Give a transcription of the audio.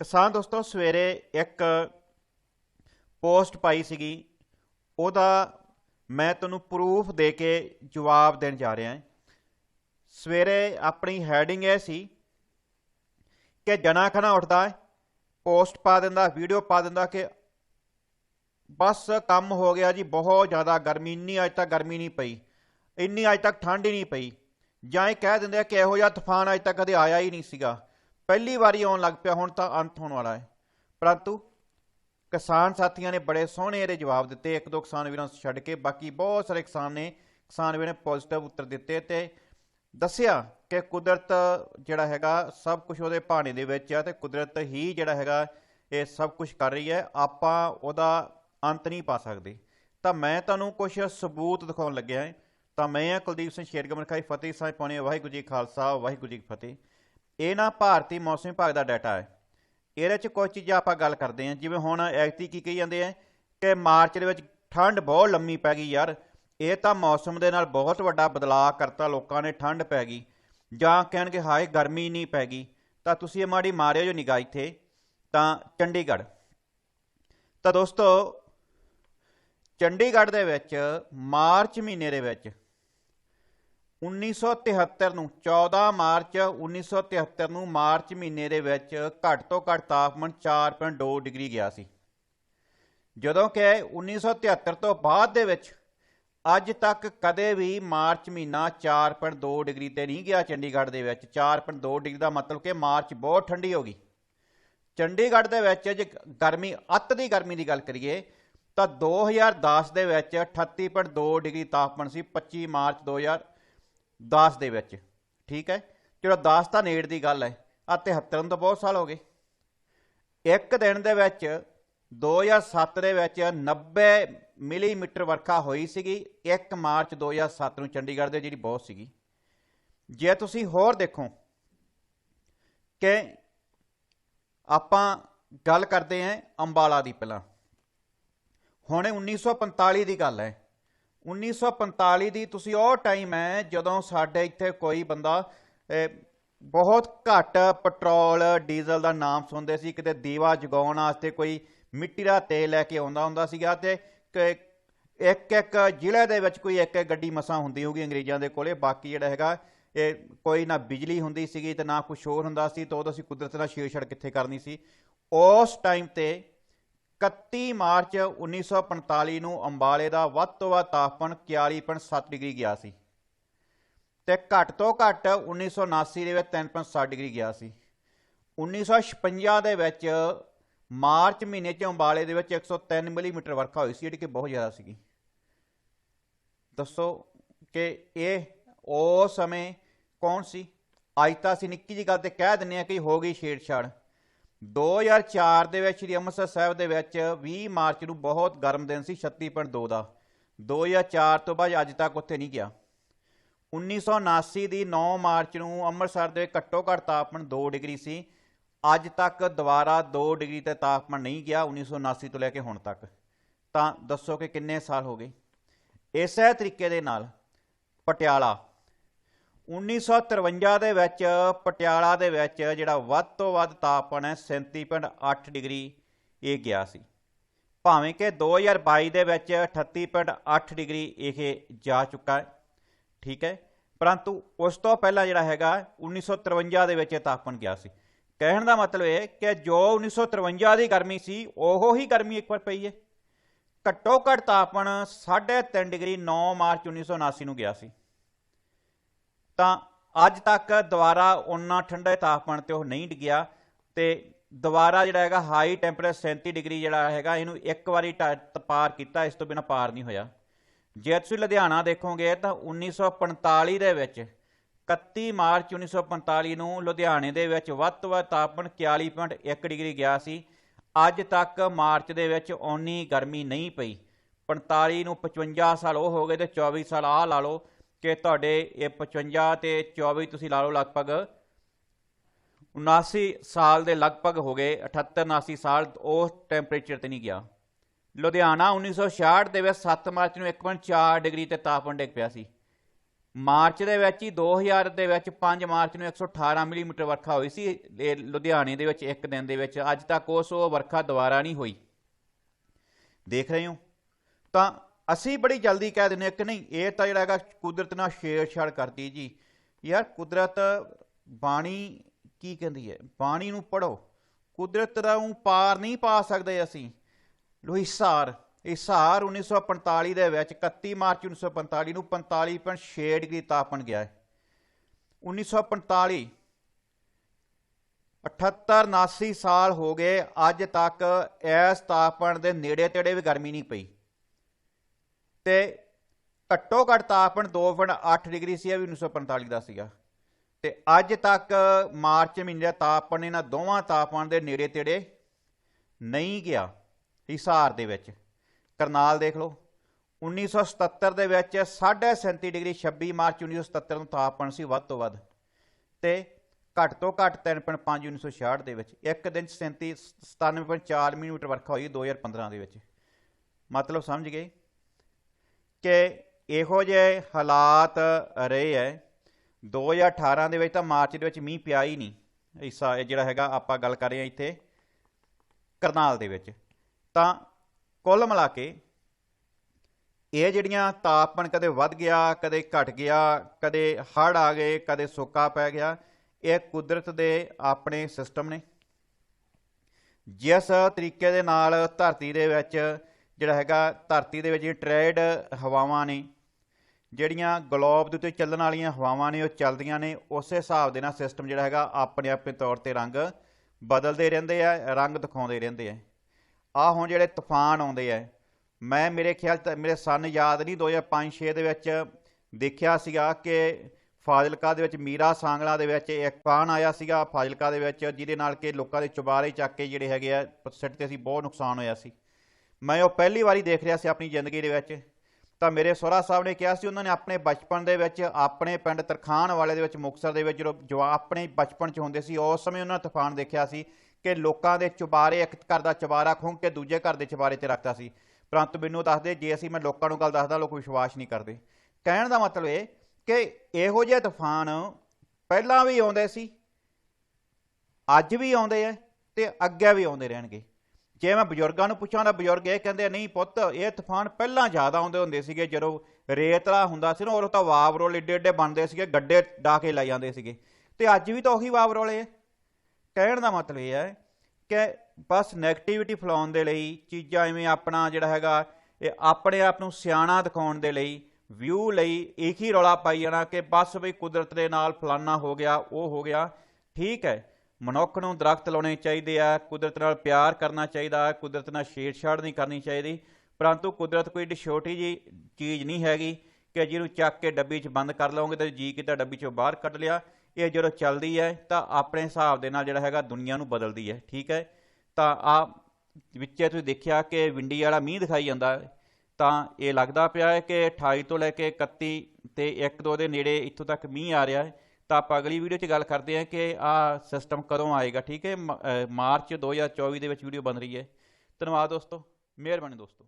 ਕਿਸਾਨ ਦੋਸਤੋ, ਸਵੇਰੇ ਇੱਕ ਪੋਸਟ ਪਾਈ ਸੀਗੀ। ਉਹਦਾ ਮੈਂ ਤੁਹਾਨੂੰ ਪ੍ਰੂਫ ਦੇ ਕੇ ਜਵਾਬ ਦੇਣ ਜਾ ਰਿਹਾ ਹਾਂ। ਸਵੇਰੇ ਆਪਣੀ ਹੈਡਿੰਗ ਇਹ ਸੀ ਕਿ ਜਨਾ ਖਣਾ ਉੱਠਦਾ ਹੈ, ਪੋਸਟ ਪਾ ਦਿੰਦਾ ਵੀਡੀਓ ਪਾ ਦਿੰਦਾ ਕਿ ਬਸ ਕੰਮ ਹੋ ਗਿਆ ਜੀ, ਬਹੁਤ ਜ਼ਿਆਦਾ ਗਰਮੀ, ਇੰਨੀ ਅੱਜ ਤੱਕ ਗਰਮੀ ਨਹੀਂ ਪਈ, ਇੰਨੀ ਅੱਜ ਤੱਕ ਠੰਡ ਹੀ ਨਹੀਂ ਪਈ। ਜਾਂ ਇਹ ਕਹਿ ਦਿੰਦੇ ਆ ਕਿ ਇਹੋ ਜਿਹਾ ਤੂਫਾਨ ਅੱਜ ਤੱਕ ਕਦੇ ਆਇਆ ਹੀ ਨਹੀਂ ਸੀਗਾ। ਪਹਿਲੀ ਵਾਰੀ ਆਉਣ ਲੱਗ ਪਿਆ, ਹੁਣ ਤਾਂ ਅੰਤ ਹੋਣ ਵਾਲਾ ਹੈ। ਪਰੰਤੂ ਕਿਸਾਨ ਸਾਥੀਆਂ ਨੇ ਬੜੇ ਸੋਹਣੇ ਇਹਦੇ ਜਵਾਬ ਦਿੱਤੇ। ਇੱਕ ਦੋ ਕਿਸਾਨ ਵੀਰਾਂ ਨੂੰ ਛੱਡ ਕੇ, ਬਾਕੀ ਬਹੁਤ ਸਾਰੇ ਕਿਸਾਨ ਨੇ, ਕਿਸਾਨ ਵੀਰਾਂ ਨੇ ਪੋਜ਼ਿਟਿਵ ਉੱਤਰ ਦਿੱਤੇ ਤੇ ਦੱਸਿਆ ਕਿ ਕੁਦਰਤ ਜਿਹੜਾ ਹੈਗਾ ਸਭ ਕੁਝ ਉਹਦੇ ਭਾਣੇ ਦੇ ਵਿੱਚ ਆ ਤੇ ਕੁਦਰਤ ਹੀ ਜਿਹੜਾ ਹੈਗਾ ਇਹ ਸਭ ਕੁਝ ਕਰ ਰਹੀ ਹੈ। ਆਪਾਂ ਉਹਦਾ ਅੰਤ ਨਹੀਂ ਪਾ ਸਕਦੇ। ਤਾਂ ਮੈਂ ਤੁਹਾਨੂੰ ਕੁਝ ਸਬੂਤ ਦਿਖਾਉਣ ਲੱਗਿਆ ਹਾਂ। ਤਾਂ ਮੈਂ ਆ ਕੁਲਦੀਪ ਸਿੰਘ ਸ਼ੇਰਗਮਨ ਖਾਈ ਫਤਿਹ ਸਾਹਿਬ, ਪਾਉਣੇ ਵਾਹਿਗੁਰੂ ਜੀ ਖਾਲਸਾ, ਵਾਹਿਗੁਰੂ ਜੀ ਕੀ ਫਤਿਹ। ਇਹ ਨਾ ਭਾਰਤੀ ਮੌਸਮ ਵਿਭਾਗ ਦਾ ਡਾਟਾ ਹੈ। ਇਹਦੇ ਚ ਕੁਝ ਚੀਜ਼ਾਂ ਆਪਾਂ ਗੱਲ ਕਰਦੇ ਹਾਂ। ਜਿਵੇਂ ਹੁਣ ਐਕਟੀ ਕੀ ਕਹੀ ਜਾਂਦੇ ਆ ਕਿ ਮਾਰਚ ਦੇ ਵਿੱਚ ਠੰਡ ਬਹੁਤ ਲੰਮੀ ਪੈ ਗਈ ਯਾਰ। ਇਹ ਤਾਂ ਮੌਸਮ ਦੇ ਨਾਲ ਬਹੁਤ ਵੱਡਾ ਬਦਲਾਅ ਕਰਤਾ ਲੋਕਾਂ ਨੇ, ਠੰਡ ਪੈ ਗਈ। ਜਾਂ ਕਹਿਣਗੇ ਹਾਏ, ਗਰਮੀ ਨਹੀਂ ਪੈ ਗਈ। ਤਾਂ ਤੁਸੀਂ ਇਹ ਮਾੜੀ ਮਾਰਿਓ ਜੋ ਨਿਗਾਹ ਇੱਥੇ। ਤਾਂ ਚੰਡੀਗੜ੍ਹ। ਤਾਂ ਦੋਸਤੋ, ਚੰਡੀਗੜ੍ਹ ਦੇ ਵਿੱਚ ਮਾਰਚ ਮਹੀਨੇ ਦੇ ਵਿੱਚ 1973 ਨੂੰ 14 ਮਾਰਚ 1973 ਨੂੰ ਮਾਰਚ ਮਹੀਨੇ ਦੇ ਵਿੱਚ ਘੱਟ ਤੋਂ ਘੱਟ ਤਾਪਮਾਨ 4.2 ਡਿਗਰੀ ਗਿਆ ਸੀ। ਜਦੋਂ ਕਿ 1973 ਤੋਂ ਬਾਅਦ ਦੇ ਵਿੱਚ ਅੱਜ ਤੱਕ ਕਦੇ ਵੀ ਮਾਰਚ ਮਹੀਨਾ 4.2 ਡਿਗਰੀ ਤੇ ਨਹੀਂ ਗਿਆ ਚੰਡੀਗੜ੍ਹ ਦੇ ਵਿੱਚ। 4.2 ਡਿਗਰੀ ਦਾ ਮਤਲਬ ਕਿ ਮਾਰਚ ਬਹੁਤ ਠੰਡੀ ਹੋ ਗਈ। ਚੰਡੀਗੜ੍ਹ ਦੇ ਵਿੱਚ ਜੇ ਗਰਮੀ, ਅੱਤ ਦੀ ਗਰਮੀ ਦੀ ਗੱਲ ਕਰੀਏ, ਤਾਂ 2010 ਦੇ ਵਿੱਚ 38.2 ਡਿਗਰੀ ਤਾਪਮਾਨ ਸੀ 25 ਮਾਰਚ 2010 ਦੇ ਵਿੱਚ, ਠੀਕ ਹੈ? ਜਿਹੜਾ 10 ਤਾਂ ਨੇੜ ਦੀ ਗੱਲ ਹੈ ਆ 73 ਨੂੰ ਤਾਂ ਬਹੁਤ ਸਾਲ ਹੋ ਗਏ। ਇੱਕ ਦਿਨ ਦੇ ਵਿੱਚ 2007 ਦੇ ਵਿੱਚ 90 ਮਿਲੀਮੀਟਰ ਵਰਖਾ ਹੋਈ ਸੀਗੀ। 1 ਮਾਰਚ 2007 ਨੂੰ ਚੰਡੀਗੜ੍ਹ ਦੇ ਜਿਹੜੀ ਬਹੁਤ ਸੀਗੀ। ਜੇ ਤੁਸੀਂ ਹੋਰ ਦੇਖੋ ਕਿ ਆਪਾਂ ਗੱਲ ਕਰਦੇ ਆਂ ਅੰਬਾਲਾ ਦੀ ਪਹਿਲਾਂ। ਹੁਣ ਇਹ 1945 ਦੀ ਗੱਲ ਹੈ। 1945 ਦੀ ਤੁਸੀਂ ਉਹ ਟਾਈਮ ਹੈ ਜਦੋਂ ਸਾਡੇ ਇੱਥੇ ਕੋਈ ਬੰਦਾ ਬਹੁਤ ਘੱਟ ਪੈਟਰੋਲ, ਡੀਜ਼ਲ ਦਾ ਨਾਮ ਸੁਣਦੇ ਸੀ, ਕਿਤੇ ਦੀਵਾ ਜਗਾਉਣ ਵਾਸਤੇ ਕੋਈ ਮਿੱਟੀ ਦਾ ਤੇਲ ਲੈ ਕੇ ਆਉਂਦਾ ਹੁੰਦਾ ਸੀਗਾ ਤੇ ਕ- ਇੱਕ ਇੱਕ ਜ਼ਿਲ੍ਹੇ ਦੇ ਵਿੱਚ ਕੋਈ ਇੱਕ ਇੱਕ ਗੱਡੀ ਮਸਾਂ ਹੁੰਦੀ ਹੋਊਗੀ ਅੰਗਰੇਜ਼ਾਂ ਦੇ ਕੋਲੇ, ਬਾਕੀ ਜਿਹੜਾ ਹੈਗਾ, ਇਹ ਕੋਈ ਨਾ ਬਿਜਲੀ ਹੁੰਦੀ ਸੀਗੀ ਤੇ ਨਾ ਕੁਛ ਹੋਰ ਹੁੰਦਾ ਸੀ, ਤਾਂ ਉਦੋਂ ਅਸੀਂ ਕੁਦਰਤ ਨਾਲ ਛੇੜਛਾੜ ਕਿੱਥੇ ਕਰਨੀ ਸੀ। ਉਸ ਟਾਈਮ ਤੇ 31 ਮਾਰਚ 1945 ਨੂੰ ਅੰਬਾਲੇ ਦਾ ਵੱਧ ਤੋਂ ਵੱਧ ਤਾਪਮਾਨ 41.7 ਡਿਗਰੀ ਗਿਆ ਸੀ ਤੇ ਘੱਟ ਤੋਂ ਘੱਟ 1979 ਦੇ ਵਿੱਚ 3.7 ਡਿਗਰੀ ਗਿਆ ਸੀ। 1956 ਦੇ ਵਿੱਚ ਮਾਰਚ ਮਹੀਨੇ ਚ ਅੰਬਾਲੇ ਦੇ ਵਿੱਚ 103 ਮਿਲੀਮੀਟਰ ਵਰਖਾ ਹੋਈ ਸੀ, ਜਿਹੜੀ ਕਿ ਬਹੁਤ ਜ਼ਿਆਦਾ ਸੀਗੀ। ਦੱਸੋ ਕਿ ਇਹ ਉਸ ਸਮੇਂ ਕੌਣ ਸੀ? ਅੱਜ ਤਾਂ ਅਸੀਂ ਨਿੱਕੀ ਜਿਹੀ ਗੱਲ ਤੇ ਕਹਿ ਦਿੰਨੇ ਆ ਕਿ ਹੋ ਗਈ ਛੇੜਛਾੜ। 2004 ਦੇ ਵਿੱਚ ਸ੍ਰੀ ਅੰਮ੍ਰਿਤਸਰ ਸਾਹਿਬ ਦੇ ਵਿੱਚ 20 ਮਾਰਚ ਨੂੰ ਬਹੁਤ ਗਰਮ ਦਿਨ ਸੀ 36.2 ਦਾ 2004 ਤੋਂ ਬਾਅਦ ਅੱਜ ਤੱਕ ਉੱਥੇ ਨਹੀਂ ਗਿਆ। 1979 ਦੀ 9 ਮਾਰਚ ਨੂੰ ਅੰਮ੍ਰਿਤਸਰ ਦੇ ਘੱਟੋ ਘੱਟ ਤਾਪਮਾਨ 2 ਡਿਗਰੀ ਸੀ। ਅੱਜ ਤੱਕ ਦੁਬਾਰਾ 2 ਡਿਗਰੀ ਤੇ ਤਾਪਮਾਨ ਨਹੀਂ ਗਿਆ 1979 ਤੋਂ ਲੈ ਕੇ ਹੁਣ ਤੱਕ। ਤਾਂ ਦੱਸੋ ਕਿ ਕਿੰਨੇ ਸਾਲ ਹੋ ਗਏ? ਇਸੇ ਤਰੀਕੇ ਦੇ ਨਾਲ ਪਟਿਆਲਾ 1953 ਦੇ ਵਿੱਚ, ਪਟਿਆਲਾ ਦੇ ਵਿੱਚ ਜਿਹੜਾ ਵੱਧ ਤੋਂ ਵੱਧ ਤਾਪਮਾਨ ਹੈ 37.8 ਡਿਗਰੀ, ਇਹ ਗਿਆ ਸੀ। ਭਾਵੇਂ ਕਿ 2022 ਦੇ ਵਿੱਚ 38.8 ਡਿਗਰੀ ਇਹ ਜਾ ਚੁੱਕਾ ਹੈ, ਠੀਕ ਹੈ? ਪਰੰਤੂ ਉਸ ਤੋਂ ਪਹਿਲਾਂ ਜਿਹੜਾ ਹੈਗਾ 1953 ਦੇ ਵਿੱਚ ਇਹ ਤਾਪਮਾਨ ਗਿਆ ਸੀ। ਕਹਿਣ ਦਾ ਮਤਲਬ ਇਹ ਕਿ ਜੋ 1953 ਦੀ ਗਰਮੀ ਸੀ, ਉਹੋ ਹੀ ਗਰਮੀ ਇੱਕ ਵਾਰ ਪਈ ਹੈ। ਘੱਟੋ ਘੱਟ ਤਾਪਮਾਨ 3.5 ਡਿਗਰੀ 9 ਮਾਰਚ 1979 ਨੂੰ ਗਿਆ ਸੀ। ਤਾਂ ਅੱਜ ਤੱਕ ਦੁਬਾਰਾ ਉਨਾ ਠੰਡੇ ਤਾਪਮਾਨ ਤੇ ਉਹ ਨਹੀਂ ਡਿੱਗਿਆ ਤੇ ਦੁਬਾਰਾ ਜਿਹੜਾ ਹੈਗਾ ਹਾਈ ਟੈਂਪਰੇਚਰ 37 ਡਿਗਰੀ ਜਿਹੜਾ ਹੈਗਾ ਇਹਨੂੰ ਇੱਕ ਵਾਰੀ ਟ- ਪਾਰ ਕੀਤਾ, ਇਸ ਤੋਂ ਬਿਨਾ ਪਾਰ ਨਹੀਂ ਹੋਇਆ। ਜੇ ਤੁਸੀਂ ਲੁਧਿਆਣਾ ਦੇਖੋਗੇ ਤਾਂ 1945 ਦੇ ਵਿੱਚ 31 ਮਾਰਚ 1945 ਨੂੰ ਲੁਧਿਆਣੇ ਦੇ ਵਿੱਚ ਵੱਧ ਤੋਂ ਵੱਧ ਤਾਪਮਾਨ 41.1 ਡਿਗਰੀ ਗਿਆ ਸੀ। ਅੱਜ ਤੱਕ ਮਾਰਚ ਦੇ ਵਿੱਚ ਓਨੀ ਗਰਮੀ ਨਹੀਂ ਪਈ। 45 ਨੂੰ 55 ਸਾਲ ਉਹ ਹੋ ਗਏ ਤੇ 24 ਸਾਲ ਆਹ ਲਾ ਲਓ ਕਿ ਤੁਹਾਡੇ ਇਹ 55 ਤੇ 24 ਤੁਸੀਂ ਲਾ ਲਓ ਲਗਭਗ 79 ਸਾਲ ਦੇ ਲਗਭਗ ਹੋ ਗਏ 78 79 ਸਾਲ ਉਸ ਟੈਂਪਰੇਚਰ ਤੇ ਨਹੀਂ ਗਿਆ। ਲੁਧਿਆਣਾ 1966 ਦੇ ਵਿੱਚ 7 ਮਾਰਚ ਨੂੰ 1.4 ਡਿਗਰੀ ਤੇ ਤਾਪਮਾਨ ਡਿੱਗ ਪਿਆ ਸੀ। ਮਾਰਚ ਦੇ ਵਿੱਚ ਹੀ 2000 ਦੇ ਵਿੱਚ 5 ਮਾਰਚ ਨੂੰ 118 ਮਿਲੀਮੀਟਰ ਵਰਖਾ ਹੋਈ ਸੀ। ਇਹ ਲੁਧਿਆਣੇ ਦੇ ਵਿੱਚ ਇੱਕ ਦਿਨ ਦੇ ਵਿੱਚ ਅੱਜ ਤੱਕ ਉਸ ਉਹ ਵਰਖਾ ਦੁਬਾਰਾ ਨਹੀਂ ਹੋਈ। ਦੇਖ ਰਹੇ ਹੋ? ਤਾਂ ਅਸੀਂ ਬੜੀ ਜਲਦੀ ਕਹਿ ਦਿੰਦੇ ਹਾਂ ਕਿ ਨਹੀਂ, ਇਹ ਤਾਂ ਜਿਹੜਾ ਹੈਗਾ ਕੁਦਰਤ ਨਾਲ ਛੇੜਛਾੜ ਕਰਦੀ ਜੀ। ਯਾਰ ਕੁਦਰਤ ਬਾਣੀ ਕੀ ਕਹਿੰਦੀ ਹੈ? ਬਾਣੀ ਨੂੰ ਪੜੋ ਕੁਦਰਤ ਦਾ ਉਹ ਪਾਰ ਨਹੀਂ ਪਾ ਸਕਦੇ ਅਸੀਂ। ਲੋ ਹਿਸਾਰ ਹਿਸਾਰ 1945 ਦੇ ਵਿੱਚ 31 ਮਾਰਚ 1945 ਨੂੰ 45.6 ਡਿਗਰੀ ਤਾਪਮਾਨ ਗਿਆ ਹੈ। 1945 78 79 ਸਾਲ ਹੋ ਗਏ, ਅੱਜ ਤੱਕ ਇਸ ਤਾਪਮਾਨ ਦੇ ਨੇੜੇ ਤੇੜੇ ਵੀ ਗਰਮੀ ਨਹੀਂ ਪਈ। ਤੇ ਘੱਟੋ ਘੱਟ ਤਾਪਮਾਨ 2.8 ਡਿਗਰੀ ਸੀ, ਇਹ ਵੀ 1945 ਦਾ ਸੀਗਾ। ਤੇ ਅੱਜ ਤੱਕ ਮਾਰਚ ਮਹੀਨੇ ਦਾ ਤਾਪਮਾਨ, ਇਹਨਾਂ ਦੋਵਾਂ ਤਾਪਮਾਨ ਦੇ ਨੇੜੇ ਤੇੜੇ ਨਹੀਂ ਗਿਆ ਹਿਸਾਰ ਦੇ ਵਿੱਚ। ਕਰਨਾਲ ਦੇਖ ਲਓ 1977 ਦੇ ਵਿੱਚ 37 ਡਿਗਰੀ 26 ਮਾਰਚ 1977 ਨੂੰ ਤਾਪਮਾਨ ਸੀ ਵੱਧ ਤੋਂ ਵੱਧ। ਤੇ ਘੱਟ ਤੋਂ ਘੱਟ 3.5 1966 ਦੇ ਵਿੱਚ, ਇੱਕ ਦਿਨ 'ਚ 37 97.4 ਮਿਲੀਮੀਟਰ ਵਰਖਾ ਹੋਈ 2015 ਦੇ ਵਿੱਚ। ਮਤਲਬ ਸਮਝ ਗਏ? ਕਿ ਇਹੋ ਜਿਹੇ ਹਾਲਾਤ ਰਹੇ ਹੈ 2018 ਦੇ ਵਿੱਚ ਤਾਂ ਮਾਰਚ ਦੇ ਵਿੱਚ ਮੀਂਹ ਪਿਆ ਹੀ ਨਹੀਂ। ਹਿੱਸਾ ਇਹ ਜਿਹੜਾ ਹੈਗਾ, ਆਪਾਂ ਗੱਲ ਕਰ ਰਹੇ ਹਾਂ ਇੱਥੇ ਕਰਨਾਲ ਦੇ ਵਿੱਚ। ਤਾਂ ਕੁੱਲ ਮਿਲਾ ਕੇ ਇਹ ਜਿਹੜੀਆਂ ਤਾਪਮਾਨ ਕਦੇ ਵੱਧ ਗਿਆ, ਕਦੇ ਘਟ ਗਿਆ, ਕਦੇ ਹੜ੍ਹ ਆ ਗਏ, ਕਦੇ ਸੁੱਕਾ ਪੈ ਗਿਆ, ਇਹ ਕੁਦਰਤ ਦੇ ਆਪਣੇ ਸਿਸਟਮ ਨੇ। ਜਿਸ ਤਰੀਕੇ ਦੇ ਨਾਲ ਧਰਤੀ ਦੇ ਵਿੱਚ ਜਿਹੜਾ ਹੈਗਾ ਧਰਤੀ ਦੇ ਵਿੱਚ ਜਿਹੜੀ ਟ੍ਰੇਡ ਹਵਾਵਾਂ ਨੇ, ਜਿਹੜੀਆਂ ਗਲੋਬ ਦੇ ਉੱਤੇ ਚੱਲਣ ਵਾਲੀਆਂ ਹਵਾਵਾਂ ਨੇ, ਉਹ ਚੱਲਦੀਆਂ ਨੇ, ਉਸੇ ਹਿਸਾਬ ਦੇ ਨਾਲ ਸਿਸਟਮ ਜਿਹੜਾ ਹੈਗਾ ਆਪਣੇ ਆਪਣੇ ਤੌਰ ਤੇ ਰੰਗ ਬਦਲਦੇ ਰਹਿੰਦੇ ਆ, ਰੰਗ ਦਿਖਾਉਂਦੇ ਰਹਿੰਦੇ ਆ। ਆ ਹੁਣ ਜਿਹੜੇ ਤੂਫਾਨ ਆਉਂਦੇ ਆ, ਮੈਂ ਮੇਰੇ ਖਿਆਲ ਚ, ਮੇਰੇ ਸਨ ਯਾਦ ਨਹੀਂ 2005-6 ਦੇ ਵਿੱਚ ਦੇਖਿਆ ਸੀਗਾ ਕਿ ਫਾਜ਼ਿਲਕਾ ਦੇ ਵਿੱਚ ਮੀਰਾ ਸਾਂਗਲਾ ਦੇ ਵਿੱਚ ਇੱਕ ਤੂਫਾਨ ਆਇਆ ਸੀਗਾ ਫਾਜ਼ਿਲਕਾ ਦੇ ਵਿੱਚ, ਜਿਹਦੇ ਨਾਲ ਕਿ ਲੋਕਾਂ ਦੇ ਚੁਬਾਰੇ ਚੱਕ ਕੇ ਜਿਹੜੇ ਹੈਗੇ ਆ ਸਿੱਟ ਤੇ ਸੀ, ਬਹੁਤ ਨੁਕਸਾਨ ਹੋਇਆ ਸੀ। ਮੈਂ ਉਹ ਪਹਿਲੀ ਵਾਰੀ ਦੇਖ ਰਿਹਾ ਸੀ ਆਪਣੀ ਜ਼ਿੰਦਗੀ ਦੇ ਵਿੱਚ। ਤਾਂ ਮੇਰੇ ਸੋਹਰਾ ਸਾਹਿਬ ਨੇ ਕਿਹਾ ਸੀ, ਉਹਨਾਂ ਨੇ ਆਪਣੇ ਬਚਪਨ ਦੇ ਵਿੱਚ ਆਪਣੇ ਪਿੰਡ ਤਰਖਾਨ ਵਾਲੇ ਦੇ ਵਿੱਚ, ਮੁਕਤਸਰ ਦੇ ਵਿੱਚ, ਜਦੋਂ ਜਵਾ ਆਪਣੇ ਬਚਪਨ 'ਚ ਹੁੰਦੇ ਸੀ, ਉਸ ਸਮੇਂ ਉਹਨਾਂ ਤੂਫਾਨ ਦੇਖਿਆ ਸੀ ਕਿ ਲੋਕਾਂ ਦੇ ਚੁਬਾਰੇ, ਇੱਕ ਘਰ ਦਾ ਚੁਬਾਰਾ ਖੁੰਘ ਕੇ ਦੂਜੇ ਘਰ ਦੇ ਚੁਬਾਰੇ ਤੇ ਰੱਖਦਾ ਸੀ। ਪਰੰਤੂ ਮੈਨੂੰ ਦੱਸਦੇ, ਜੇ ਅਸੀਂ, ਮੈਂ ਲੋਕਾਂ ਨੂੰ ਗੱਲ ਦੱਸਦਾ, ਲੋਕ ਵਿਸ਼ਵਾਸ ਨਹੀਂ ਕਰਦੇ। ਕਹਿਣ ਦਾ ਮਤਲਬ ਇਹ ਕਿ ਇਹੋ ਜਿਹੇ ਤੂਫਾਨ ਪਹਿਲਾਂ ਵੀ ਆਉਂਦੇ ਸੀ, ਅੱਜ ਵੀ ਆਉਂਦੇ ਆ ਤੇ ਅੱਗੇ ਵੀ ਆਉਂਦੇ ਰਹਿਣਗੇ। ਜੇ ਮੈਂ ਬਜ਼ੁਰਗਾਂ ਨੂੰ ਪੁੱਛਾਂ ਤਾਂ ਬਜ਼ੁਰਗ ਇਹ ਕਹਿੰਦੇ ਨਹੀਂ ਪੁੱਤ, ਇਹ ਤੂਫਾਨ ਪਹਿਲਾਂ ਜ਼ਿਆਦਾ ਆਉਂਦੇ ਹੁੰਦੇ ਸੀਗੇ, ਜਦੋਂ ਰੇਤਲਾ ਹੁੰਦਾ ਸੀ ਨਾ, ਉਦੋਂ ਤਾਂ ਵਾਵਰੋਲ ਏਡੇ ਏਡੇ ਬਣਦੇ ਸੀਗੇ, ਗੱਡੇ ਡਾ ਕੇ ਲਾਈ ਜਾਂਦੇ ਸੀਗੇ। ਤੇ ਅੱਜ ਵੀ ਤਾਂ ਉਹੀ ਵਾਵਰੋਲੇ ਹੈ ਕਹਿਣ ਦਾ ਮਤਲਬ ਇਹ ਹੈ ਕਿ ਬਸ 네ਗੇਟਿਵਿਟੀ ਫੈਲਾਉਣ ਦੇ ਲਈ, ਚੀਜ਼ਾਂ ਐਵੇਂ ਆਪਣਾ ਜਿਹੜਾ ਹੈਗਾ, ਇਹ ਆਪਣੇ ਆਪ ਨੂੰ ਸਿਆਣਾ ਦਿਖਾਉਣ ਦੇ ਲਈ ਵਿਊ ਲਈ ਇੱਕ ਹੀ ਰੌਲਾ ਪਾਈ ਜਾਣਾ ਕਿ ਬਸ ਬਈ ਕੁਦਰਤ ਦੇ ਨਾਲ ਫਲਾਨਾ ਹੋ ਗਿਆ, ਉਹ ਹੋ ਗਿਆ। ਠੀਕ ਹੈ। ਮਨੁੱਖ ਨੂੰ ਦਰਖਤ ਲਾਉਣੇ ਚਾਹੀਦੇ ਆ, ਕੁਦਰਤ ਨਾਲ ਪਿਆਰ ਕਰਨਾ ਚਾਹੀਦਾ, ਕੁਦਰਤ ਨਾਲ ਛੇੜਛਾੜ ਨਹੀਂ ਕਰਨੀ ਚਾਹੀਦੀ। ਪਰੰਤੂ ਕੁਦਰਤ ਕੋਈ ਛੋਟੀ ਜੀ ਚੀਜ਼ ਨਹੀਂ ਹੈਗੀ ਕਿ ਜਿਹਨੂੰ ਚੱਕ ਕੇ ਡੱਬੀ 'ਚ ਬੰਦ ਕਰ ਲਓਗੇ ਤੇ ਜੀ ਕਿਤਾ ਡੱਬੀ 'ਚੋਂ ਬਾਹਰ ਕੱਢ ਲਿਆ। ਇਹ ਜਦੋਂ ਚੱਲਦੀ ਹੈ ਤਾਂ ਆਪਣੇ ਹਿਸਾਬ ਦੇ ਨਾਲ ਜਿਹੜਾ ਹੈਗਾ ਦੁਨੀਆ ਨੂੰ ਬਦਲਦੀ ਹੈ, ਠੀਕ ਹੈ? ਤਾਂ ਆ ਵਿੱਚੇ ਤੁਸੀਂ ਦੇਖਿਆ ਕਿ ਵਿੰਡੀ ਵਾਲਾ ਮੀਂਹ ਦਿਖਾਈ ਜਾਂਦਾ, ਤਾਂ ਇਹ ਲੱਗਦਾ ਪਿਆ ਹੈ ਕਿ 28 ਤੋਂ ਲੈ ਕੇ 31 ਤੇ 1-2 ਦੇ ਨੇੜੇ ਇੱਥੋਂ ਤੱਕ ਮੀਂਹ ਆ ਰਿਹਾ ਹੈ। ਤਾਂ ਆਪਾਂ ਅਗਲੀ ਵੀਡੀਓ 'ਚ ਗੱਲ ਕਰਦੇ ਹਾਂ ਕਿ ਆਹ ਸਿਸਟਮ ਕਦੋਂ ਆਏਗਾ, ਠੀਕ ਹੈ? ਮ- ਅਹ ਮਾਰਚ 2024 ਦੇ ਵਿੱਚ ਵੀਡੀਓ ਬਣ ਰਹੀ ਹੈ। ਧੰਨਵਾਦ ਦੋਸਤੋ, ਮਿਹਰਬਾਨੀ ਦੋਸਤੋ।